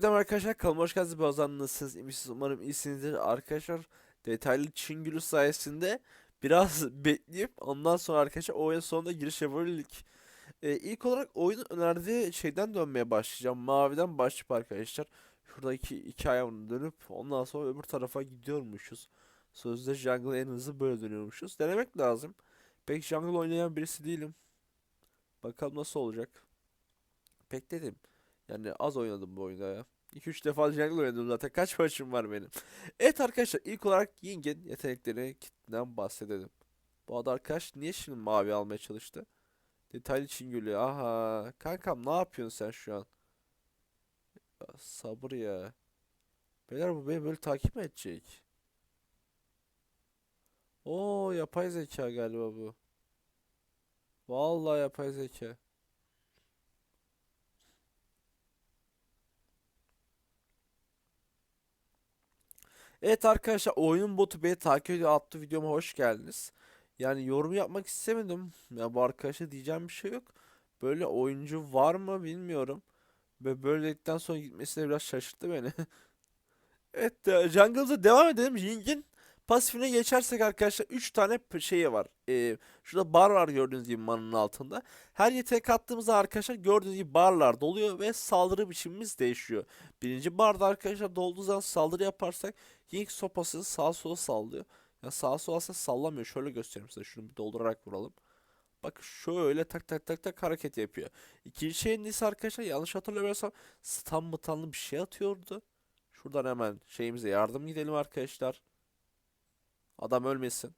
Öncelikle arkadaşlar kanalıma hoş geldiniz. Birazdan nasılsınız? İyi misiniz? Umarım iyisinizdir. Arkadaşlar detaylı Çin gülü sayesinde biraz bekleyip ondan sonra arkadaşlar oyun sonunda giriş yapabildik. Ee, ilk olarak oyunun önerdiği şeyden dönmeye başlayacağım. Maviden başlayıp arkadaşlar. Şuradaki iki ayağını dönüp ondan sonra öbür tarafa gidiyormuşuz. Sözde jungle en hızlı böyle dönüyormuşuz. Denemek lazım. Pek jungle oynayan birisi değilim. Bakalım nasıl olacak. Pek dedim. Yani az oynadım bu oyunda ya. 2-3 defa jungle oynadım zaten. Kaç maçım var benim. Evet arkadaşlar ilk olarak Ying'in yeteneklerine bahsedelim. Bu adam arkadaş niye şimdi mavi almaya çalıştı? Detaylı Çingülü. Aha. Kankam ne yapıyorsun sen şu an? Ya, sabır ya. Beyler bu beni böyle takip edecek? Oo yapay zeka galiba bu. Vallahi yapay zeka. Evet arkadaşlar oyunun botu beni takip ediyor adlı videoma hoş geldiniz. Yani yorum yapmak istemedim. Ya bu arkadaşa diyeceğim bir şey yok. Böyle oyuncu var mı bilmiyorum. Ve böyle dedikten sonra gitmesi de biraz şaşırttı beni. Evet e, Jungle'da devam edelim. Ying'in pasifine geçersek arkadaşlar 3 tane şeyi var. Ee, şurada bar var gördüğünüz gibi manının altında. Her yetenek attığımızda arkadaşlar gördüğünüz gibi barlar doluyor ve saldırı biçimimiz değişiyor. Birinci barda arkadaşlar dolduğu zaman saldırı yaparsak Ying sopasını sağa sola sallıyor. Ya sağa sola aslında sallamıyor. Şöyle göstereyim size. Şunu bir doldurarak vuralım. Bak şöyle tak tak tak tak hareket yapıyor. İkinci şeyin ise arkadaşlar yanlış hatırlamıyorsam stun mıtanlı bir şey atıyordu. Şuradan hemen şeyimize yardım gidelim arkadaşlar. Adam ölmesin.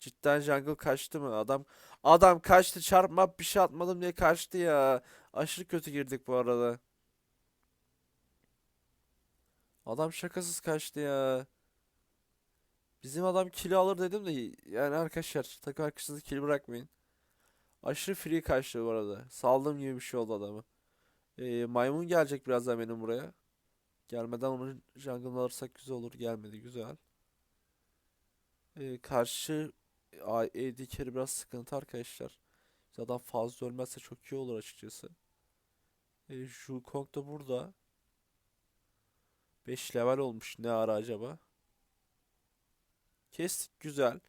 Cidden jungle kaçtı mı? Adam adam kaçtı çarpma bir şey atmadım diye kaçtı ya. Aşırı kötü girdik bu arada. Adam şakasız kaçtı ya. Bizim adam kili alır dedim de yani arkadaşlar takım arkadaşınızı kili bırakmayın. Aşırı free kaçtı bu arada. Saldığım gibi bir şey oldu adamı. Ee, maymun gelecek birazdan benim buraya. Gelmeden onu jungle'ını alırsak güzel olur. Gelmedi güzel. Ee, karşı AD carry biraz sıkıntı arkadaşlar. Zaten fazla ölmezse çok iyi olur açıkçası. Ee, Wukong da burada. 5 level olmuş. Ne ara acaba? Kestik güzel.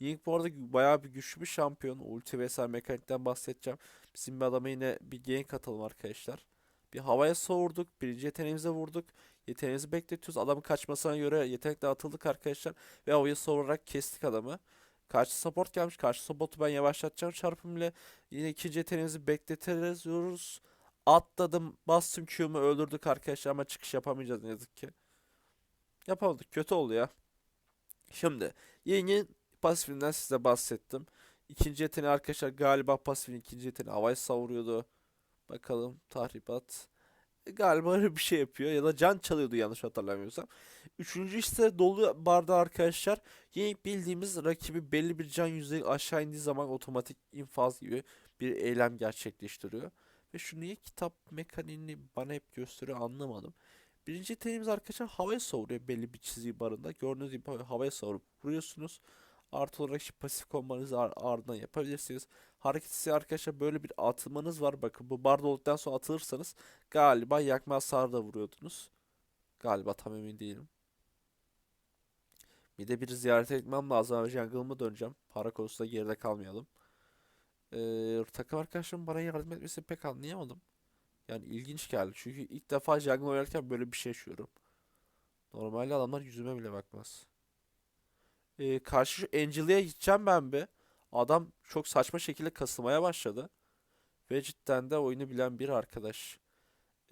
Ying bu arada bayağı bir güçlü bir şampiyon. Ulti vesaire mekanikten bahsedeceğim. Bizim bir adama yine bir gank atalım arkadaşlar. Bir havaya savurduk. Birinci yeteneğimize vurduk. Yeteneğimizi bekletiyoruz. Adamın kaçmasına göre yetenek dağıtıldık arkadaşlar. Ve havaya savurarak kestik adamı. Karşı support gelmiş. Karşı supportu ben yavaşlatacağım çarpım ile. Yine ikinci yeteneğimizi bekletiyoruz. Atladım. Bastım Q'mu öldürdük arkadaşlar ama çıkış yapamayacağız ne yazık ki. Yapamadık. Kötü oldu ya. Şimdi Ying'in pasifinden size bahsettim. İkinci yeteneği arkadaşlar galiba pasifin ikinci yeteneği havaya savuruyordu. Bakalım tahribat. E, Galiba öyle bir şey yapıyor ya da can çalıyordu yanlış hatırlamıyorsam. Üçüncü ise dolu barda arkadaşlar Ying bildiğimiz rakibi belli bir can yüzeyi aşağı indiği zaman otomatik infaz gibi bir eylem gerçekleştiriyor. Ve şu niye kitap mekaniğini bana hep gösteriyor anlamadım. Birinci yeteneğimiz arkadaşlar havaya savuruyor belli bir çizgi barında. Gördüğünüz gibi havaya savurup vuruyorsunuz. Artı olarak işte pasif kombanızı ar- ardından yapabilirsiniz. Hareketsiz arkadaşlar böyle bir atılmanız var. Bakın bu barda olduktan sonra atılırsanız galiba yakma hasarı da vuruyordunuz. Galiba tam emin değilim. Bir de bir ziyaret etmem lazım. Jungle'ıma döneceğim. Para konusunda geride kalmayalım. Ee, takım arkadaşlarım bana yardım etmesini pek anlayamadım. Yani ilginç geldi. Çünkü ilk defa jungle oynarken böyle bir şey yaşıyorum. Normalde adamlar yüzüme bile bakmaz. Ee, karşı şu Angela'ya gideceğim ben bir. Adam çok saçma şekilde kasılmaya başladı. Ve cidden de oyunu bilen bir arkadaş.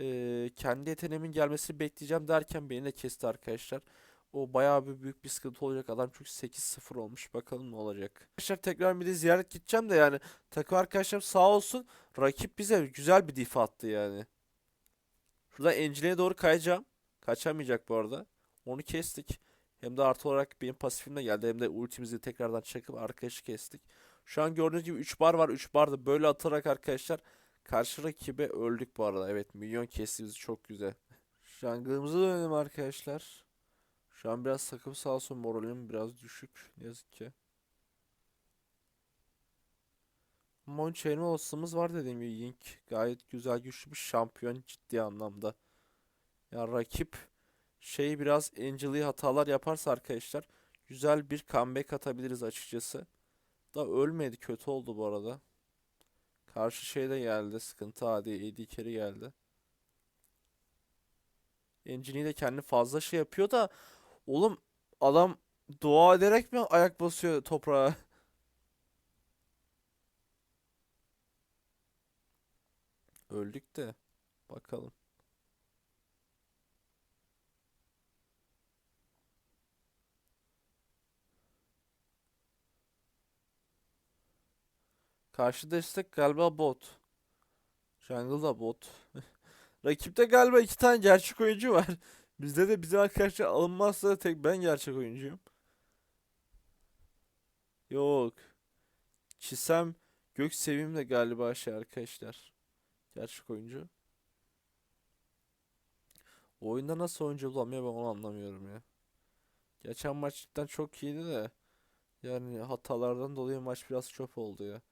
Ee, kendi yeteneğimin gelmesini bekleyeceğim derken beni de kesti arkadaşlar. O bayağı bir büyük bir sıkıntı olacak. Adam çünkü 8-0 olmuş. Bakalım ne olacak. Arkadaşlar tekrar bir de ziyaret gideceğim de yani takım arkadaşlarım sağ olsun. Rakip bize güzel bir diff attı yani. Şuradan Angela'ya doğru kayacağım. Kaçamayacak bu arada. Onu kestik. Hem de artı olarak benim pasifim de geldi. Hem de ultimizi tekrardan çakıp arkadaşı kestik. Şu an gördüğünüz gibi 3 bar var. 3 bar da böyle atarak arkadaşlar karşı rakibe öldük bu arada. Evet milyon kestiğimiz çok güzel. Jungle'ımıza dönelim arkadaşlar. Şu an biraz takım sağ olsun moralim biraz düşük. Ne yazık ki. Mon çevirme olasılığımız var dediğim gibi. Ying gayet güzel güçlü bir şampiyon ciddi anlamda. Ya rakip şey biraz Angel'i hatalar yaparsa arkadaşlar güzel bir comeback atabiliriz açıkçası. Da ölmedi kötü oldu bu arada. Karşı şey de geldi sıkıntı hadi AD carry geldi. Engine'i de kendi fazla şey yapıyor da oğlum adam dua ederek mi ayak basıyor toprağa? Öldük de bakalım. Karşı destek galiba bot. Jungle'da bot. Rakipte galiba iki tane gerçek oyuncu var. Bizde de bizim arkadaşlar alınmazsa tek ben gerçek oyuncuyum. Yok. Çisem Gök Sevim de galiba şey arkadaşlar. Gerçek oyuncu. O oyunda nasıl oyuncu bulamıyor ben onu anlamıyorum ya. Geçen maç cidden çok iyiydi de. Yani hatalardan dolayı maç biraz çöp oldu ya.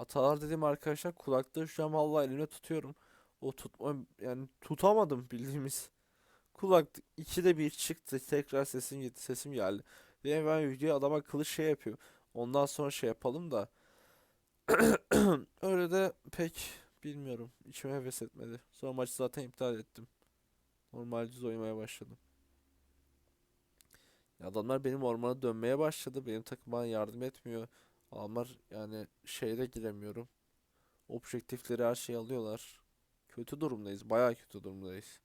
Hatalar dediğim arkadaşlar kulaklığı şu an vallahi elimde tutuyorum. O tutma yani tutamadım bildiğimiz. Kulaklık ikide bir çıktı. Tekrar sesim gitti. Sesim geldi. Diye ben videoya adama kılıç şey yapıyorum. Ondan sonra şey yapalım da. Öyle de pek bilmiyorum. İçime heves etmedi. Sonra maçı zaten iptal ettim. Normal düz oynamaya başladım. Adamlar benim ormana dönmeye başladı. Benim takım bana yardım etmiyor. Adamlar yani şeyde giremiyorum. Objektifleri her şeyi alıyorlar. Kötü durumdayız. Bayağı kötü durumdayız.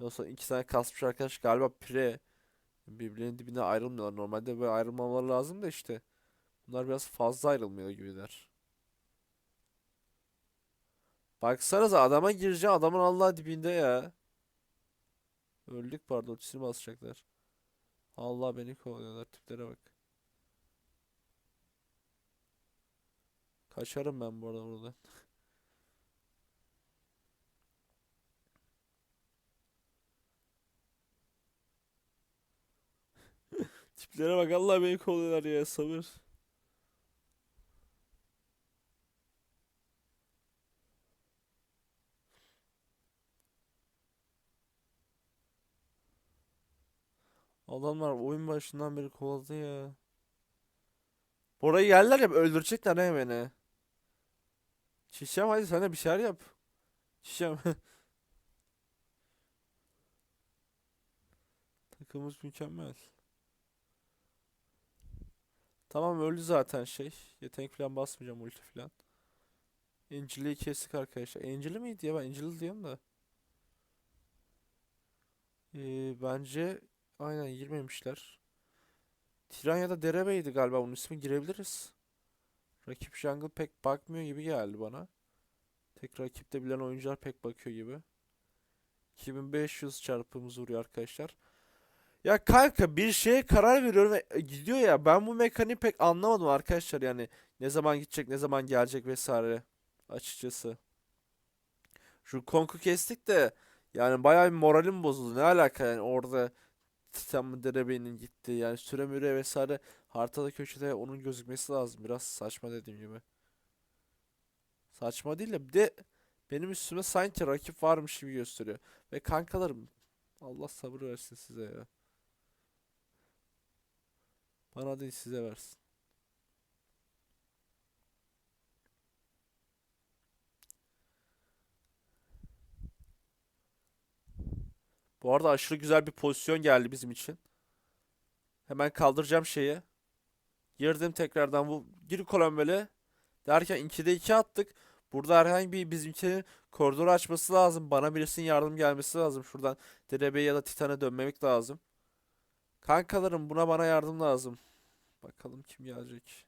Yoksa iki tane kasmış arkadaş galiba pre birbirinin dibine ayrılmıyorlar. Normalde böyle ayrılmamaları lazım da işte. Bunlar biraz fazla ayrılmıyor gibiler. Baksanıza adama gireceğim adamın Allah dibinde ya. Öldük pardon ultisini basacaklar. Allah beni kovalıyorlar tiplere bak. Kaçarım ben bu arada buradan. Tiplere bak Allah beni kovalıyorlar ya sabır. Adamlar oyun başından beri kovaladı ya. Burayı yerler ya öldürecekler he beni. Çiçeğim hadi de bir şeyler yap. Çiçeğim. Takımımız mükemmel. Tamam öldü zaten şey. Yetenek falan basmayacağım ulti falan. Angel'i kestik arkadaşlar. Angel'i miydi ya ben Angel'i diyorum da. Ee, bence aynen girmemişler. Tiran ya da Derebey'di galiba onun ismi girebiliriz. Rakip jungle pek bakmıyor gibi geldi bana. Tek rakipte bilen oyuncular pek bakıyor gibi. 2500 çarpımız vuruyor arkadaşlar. Ya kanka bir şeye karar veriyorum ve e, gidiyor ya. Ben bu mekaniği pek anlamadım arkadaşlar yani. Ne zaman gidecek, ne zaman gelecek vesaire. Açıkçası. Şu konku kestik de yani bayağı bir moralim bozuldu. Ne alaka yani orada Titan Derebe'nin gitti. Yani süre vesaire haritada köşede onun gözükmesi lazım. Biraz saçma dediğim gibi. Saçma değil de bir de benim üstüme sanki rakip varmış gibi gösteriyor. Ve kankalarım Allah sabır versin size ya. Bana değil size versin. Bu arada aşırı güzel bir pozisyon geldi bizim için. Hemen kaldıracağım şeyi. Girdim tekrardan bu gir Kolombele derken 2'de 2 attık. Burada herhangi bir bizimkinin koridoru açması lazım. Bana birisinin yardım gelmesi lazım. Şuradan Derebe ya da Titan'a dönmemek lazım. Kankalarım buna bana yardım lazım. Bakalım kim gelecek.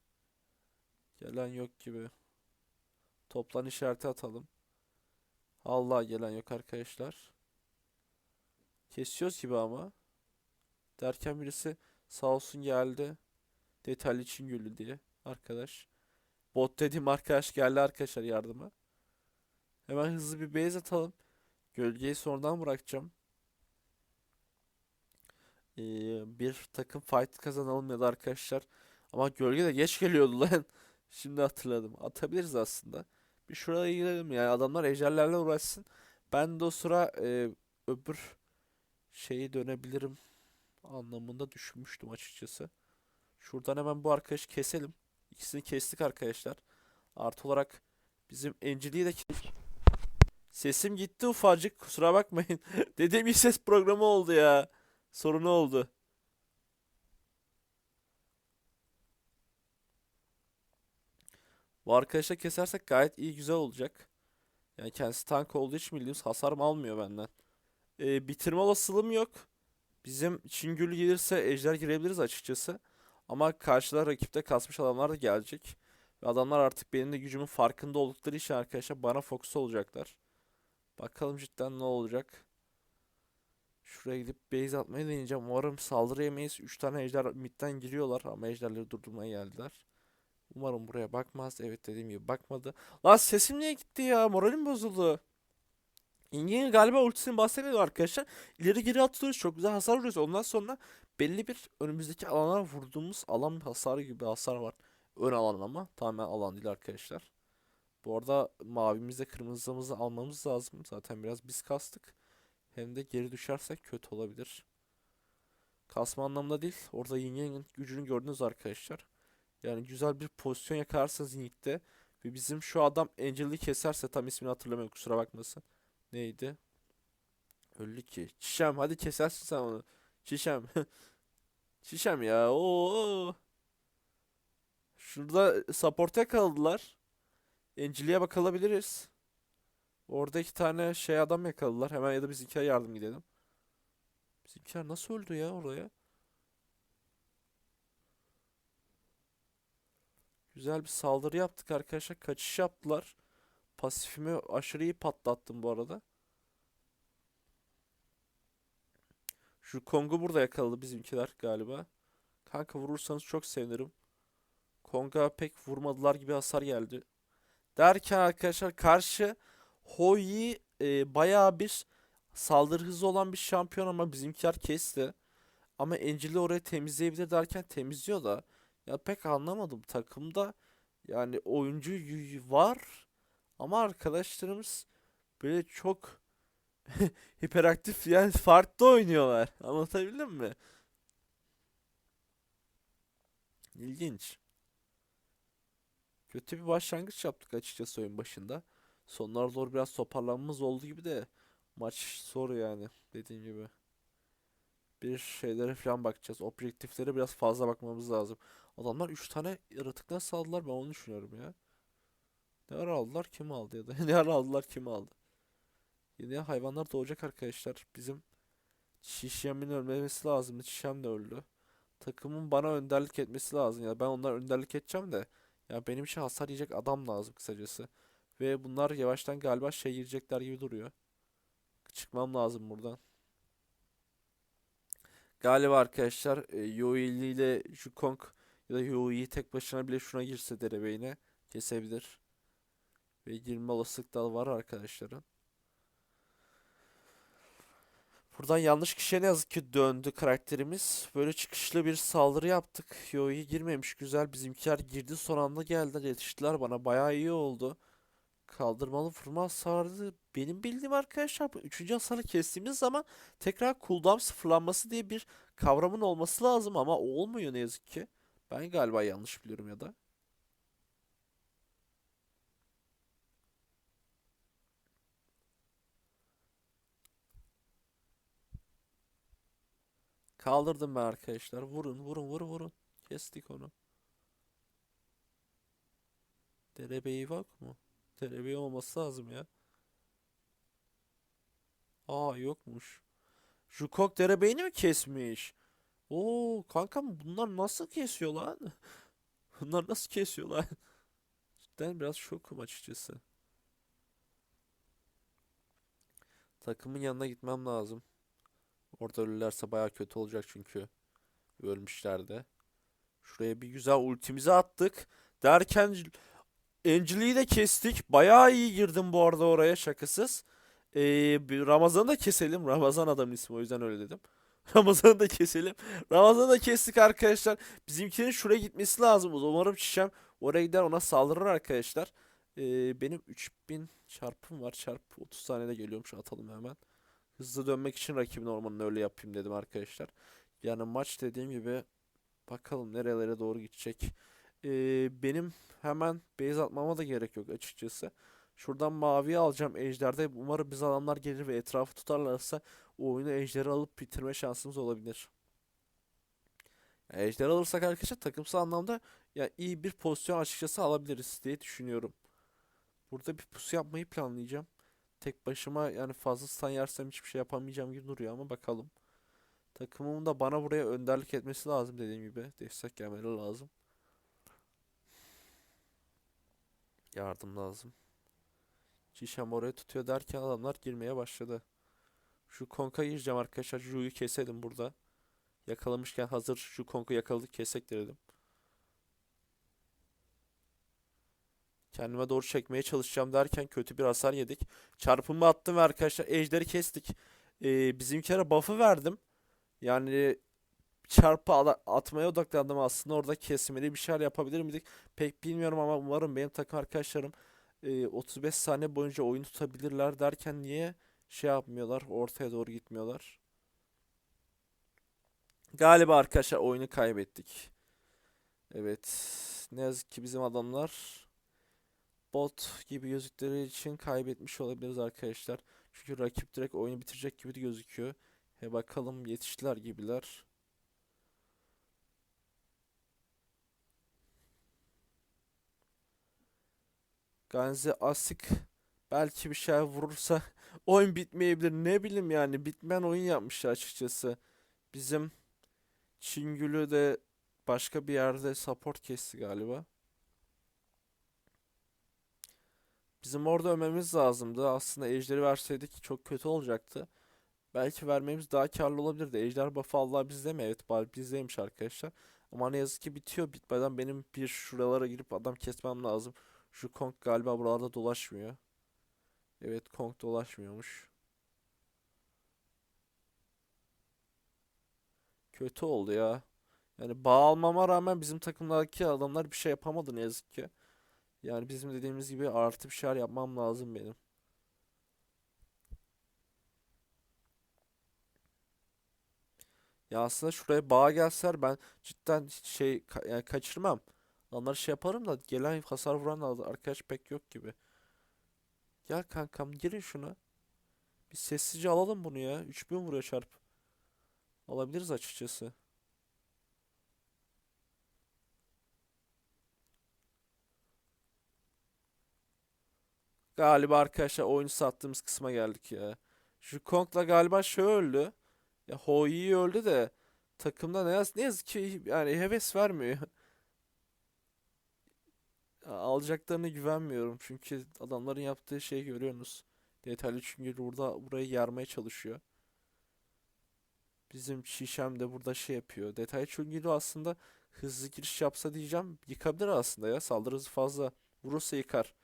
Gelen yok gibi. Toplan işareti atalım. Allah gelen yok arkadaşlar. Kesiyoruz gibi ama. Derken birisi sağ olsun geldi. Detaylı için güldü diye. Arkadaş. Bot dediğim arkadaş geldi arkadaşlar yardıma. Hemen hızlı bir base atalım. Gölgeyi sonradan bırakacağım. Ee, bir takım fight kazanalım ya da arkadaşlar Ama gölge de geç geliyordu lan. Şimdi hatırladım. Atabiliriz aslında. Bir şuraya girelim yani adamlar ejderlerle uğraşsın. Ben de o sıra e, öbür şeyi dönebilirim anlamında düşünmüştüm açıkçası. Şuradan hemen bu arkadaşı keselim. İkisini kestik arkadaşlar. Artı olarak bizim Encili'yi de kestik. Sesim gitti ufacık kusura bakmayın. Dediğim gibi ses programı oldu ya. Sorunu oldu. Bu arkadaşa kesersek gayet iyi güzel olacak. Yani kendisi tank olduğu için bildiğimiz hasar mı almıyor benden. Ee, bitirme olasılığım yok. Bizim Çingül gelirse ejder girebiliriz açıkçası. Ama karşıda rakipte kasmış adamlar da gelecek. Ve adamlar artık benim de gücümün farkında oldukları için arkadaşlar bana fokus olacaklar. Bakalım cidden ne olacak. Şuraya gidip base atmayı deneyeceğim. Umarım saldırı yemeyiz. 3 tane ejder midden giriyorlar ama ejderleri durdurmaya geldiler. Umarım buraya bakmaz. Evet dediğim gibi bakmadı. Lan sesim niye gitti ya? Moralim bozuldu. İngilizce galiba ultisini bahsediyor arkadaşlar. İleri geri atıyoruz. Çok güzel hasar vuruyoruz. Ondan sonra belli bir önümüzdeki alana vurduğumuz alan hasarı gibi hasar var. Ön alan ama tamamen alan değil arkadaşlar. Bu arada mavimizle kırmızımızı almamız lazım. Zaten biraz biz kastık. Hem de geri düşersek kötü olabilir. Kasma anlamında değil. Orada Yin Yang'ın gücünü gördünüz arkadaşlar. Yani güzel bir pozisyon yakalarsanız Yiğit'te ve bizim şu adam Angel'i keserse tam ismini hatırlamıyorum kusura bakmasın. Neydi? Öldü ki. Çişem hadi kesersin sen onu. Çişem. Çişem ya. Oo. Şurada support'a kaldılar. Angel'e bakılabiliriz. Orada iki tane şey adam yakaladılar. Hemen ya da bizimkiler yardım gidelim. Bizimkiler nasıl öldü ya oraya? Güzel bir saldırı yaptık arkadaşlar. Kaçış yaptılar. Pasifimi aşırı iyi patlattım bu arada. Şu Kong'u burada yakaladı bizimkiler galiba. Kanka vurursanız çok sevinirim. Kong'a pek vurmadılar gibi hasar geldi. Derken arkadaşlar karşı Hoi e, bayağı bir saldırı hızı olan bir şampiyon ama bizimkiler kesti. Ama Angel'i oraya temizleyebilir derken temizliyor da. Ya pek anlamadım takımda yani oyuncu var ama arkadaşlarımız böyle çok hiperaktif yani farklı oynuyorlar. Anlatabildim mi? İlginç. Kötü bir başlangıç yaptık açıkçası oyun başında. Sonlara doğru biraz toparlanmamız oldu gibi de maç zor yani dediğim gibi. Bir şeylere falan bakacağız. Objektiflere biraz fazla bakmamız lazım. Adamlar 3 tane yaratık nasıl aldılar ben onu düşünüyorum ya. Ne ara aldılar kim aldı ya da ne ara aldılar kim aldı. Yeni hayvanlar doğacak arkadaşlar. Bizim Şişem'in ölmemesi lazımdı. Şişem de öldü. Takımın bana önderlik etmesi lazım. Ya ben onlara önderlik edeceğim de. Ya benim için hasar yiyecek adam lazım kısacası. Ve bunlar yavaştan galiba şey girecekler gibi duruyor. Çıkmam lazım buradan. Galiba arkadaşlar e, Yui ile Jukong ya da Yui'yi tek başına bile şuna girse derebeyine kesebilir. Ve girme olasılık da var arkadaşların. Buradan yanlış kişiye ne yazık ki döndü karakterimiz. Böyle çıkışlı bir saldırı yaptık. Yoi girmemiş güzel. Bizimkiler girdi son anda geldiler yetiştiler bana. Bayağı iyi oldu. Kaldırmalı vurma hasarı benim bildiğim arkadaşlar bu üçüncü hasarı kestiğimiz zaman tekrar cooldown sıfırlanması diye bir kavramın olması lazım ama olmuyor ne yazık ki. Ben galiba yanlış biliyorum ya da. Kaldırdım ben arkadaşlar. Vurun vurun vurun vurun. Kestik onu. Derebeyi yok mu? Derebeyi olması lazım ya. Aa yokmuş. Jukok derebeyini mi kesmiş? Oo kankam bunlar nasıl kesiyor lan? Bunlar nasıl kesiyor lan? Cidden biraz şokum açıkçası. Takımın yanına gitmem lazım. Orada ölürlerse baya kötü olacak çünkü. Ölmüşler de. Şuraya bir güzel ultimizi attık. Derken Angeli'yi de kestik. Bayağı iyi girdim bu arada oraya şakasız. Ee, Ramazan'ı da keselim. Ramazan adamın ismi o yüzden öyle dedim. Ramazan'ı da keselim. Ramazan'ı da kestik arkadaşlar. Bizimkinin şuraya gitmesi lazım. Umarım Çişem oraya gider ona saldırır arkadaşlar. Ee, benim 3000 çarpım var. Çarpı 30 saniyede geliyormuş. Atalım hemen. Hızlı dönmek için rakibin ormanını öyle yapayım dedim arkadaşlar. Yani maç dediğim gibi bakalım nerelere doğru gidecek. Ee, benim hemen base atmama da gerek yok açıkçası. Şuradan maviyi alacağım ejderde. Umarım biz adamlar gelir ve etrafı tutarlarsa o oyunu ejderi alıp bitirme şansımız olabilir. Yani ejder alırsak arkadaşlar takımsal anlamda ya iyi bir pozisyon açıkçası alabiliriz diye düşünüyorum. Burada bir pusu yapmayı planlayacağım. Tek başıma yani fazla stun yersem hiçbir şey yapamayacağım gibi duruyor ama bakalım. Takımımın da bana buraya önderlik etmesi lazım dediğim gibi. Destek gelmeleri lazım. Yardım lazım. Çişem oraya tutuyor derken adamlar girmeye başladı. Şu konka gireceğim arkadaşlar. Ju'yu keselim burada. Yakalamışken hazır şu konku yakaladık kesek dedim. Kendime doğru çekmeye çalışacağım derken kötü bir hasar yedik. Çarpımı attım ve arkadaşlar ejderi kestik. Ee, bizimkilere buff'ı verdim. Yani çarpı atmaya odaklandım aslında orada kesmeli bir şeyler yapabilir miydik? Pek bilmiyorum ama umarım benim takım arkadaşlarım e, 35 saniye boyunca oyun tutabilirler derken niye şey yapmıyorlar ortaya doğru gitmiyorlar? Galiba arkadaşlar oyunu kaybettik. Evet. Ne yazık ki bizim adamlar bot gibi gözüktüğü için kaybetmiş olabiliriz arkadaşlar. Çünkü rakip direkt oyunu bitirecek gibi de gözüküyor. He bakalım yetiştiler gibiler. Ganze Asik belki bir şey vurursa oyun bitmeyebilir. Ne bileyim yani bitmeyen oyun yapmışlar açıkçası. Bizim Çingül'ü de başka bir yerde support kesti galiba. Bizim orada ölmemiz lazımdı. Aslında ejderi verseydik çok kötü olacaktı. Belki vermemiz daha karlı olabilirdi. Ejder buff'ı Allah bizde mi? Evet bizdeymiş arkadaşlar. Ama ne yazık ki bitiyor. Bitmeden benim bir şuralara girip adam kesmem lazım. Şu Kong galiba buralarda dolaşmıyor. Evet Kong dolaşmıyormuş. Kötü oldu ya. Yani bağ almama rağmen bizim takımdaki adamlar bir şey yapamadı ne yazık ki. Yani bizim dediğimiz gibi artı bir şeyler yapmam lazım benim. Ya aslında şuraya bağ gelseler ben cidden şey ka- yani kaçırmam. Onları şey yaparım da gelen hasar vuran da arkadaş pek yok gibi. Gel kankam girin şuna. Bir sessizce alalım bunu ya. 3000 vuruyor çarp. Alabiliriz açıkçası. Galiba arkadaşlar oyunu sattığımız kısma geldik ya. Şu Kong'la galiba şey öldü. Ya Hoi öldü de takımda ne, yaz ne yazık ki yani heves vermiyor. Alacaklarına güvenmiyorum çünkü adamların yaptığı şeyi görüyorsunuz. Detaylı çünkü burada burayı yarmaya çalışıyor. Bizim Şişem de burada şey yapıyor. Detaylı çünkü aslında hızlı giriş yapsa diyeceğim yıkabilir aslında ya. Saldırı hızı fazla. Vurursa yıkar.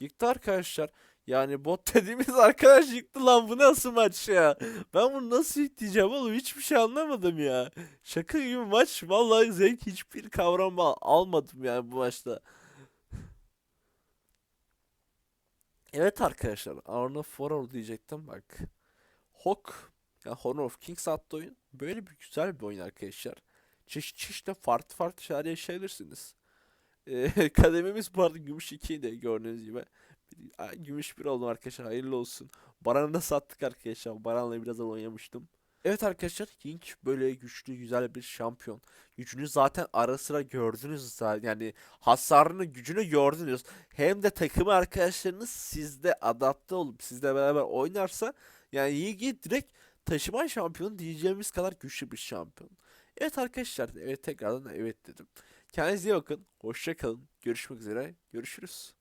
Yıktı arkadaşlar. Yani bot dediğimiz arkadaş yıktı lan bu nasıl maç ya? Ben bunu nasıl yükleyeceğim oğlum hiçbir şey anlamadım ya. Şaka gibi maç. Vallahi zevk hiçbir kavram al- almadım yani bu maçta. Evet arkadaşlar of War diyecektim bak. Hawk ya Honor of Kings adlı oyun böyle bir güzel bir oyun arkadaşlar. Çeşit çeşitli farklı farklı şeyler yaşayabilirsiniz. Ee, kademimiz bu arada gümüş 2 de gördüğünüz gibi. Gümüş bir oldum arkadaşlar hayırlı olsun. Baran'ı da sattık arkadaşlar. Baran'la biraz oynamıştım. Evet arkadaşlar King böyle güçlü güzel bir şampiyon. Gücünü zaten ara sıra gördünüz zaten. Yani hasarını gücünü gördünüz. Hem de takım arkadaşlarınız sizde adapte olup sizle beraber oynarsa yani Yigi direkt taşıma şampiyonu diyeceğimiz kadar güçlü bir şampiyon. Evet arkadaşlar evet tekrardan evet dedim. Kendinize iyi bakın. Hoşça kalın. Görüşmek üzere. Görüşürüz.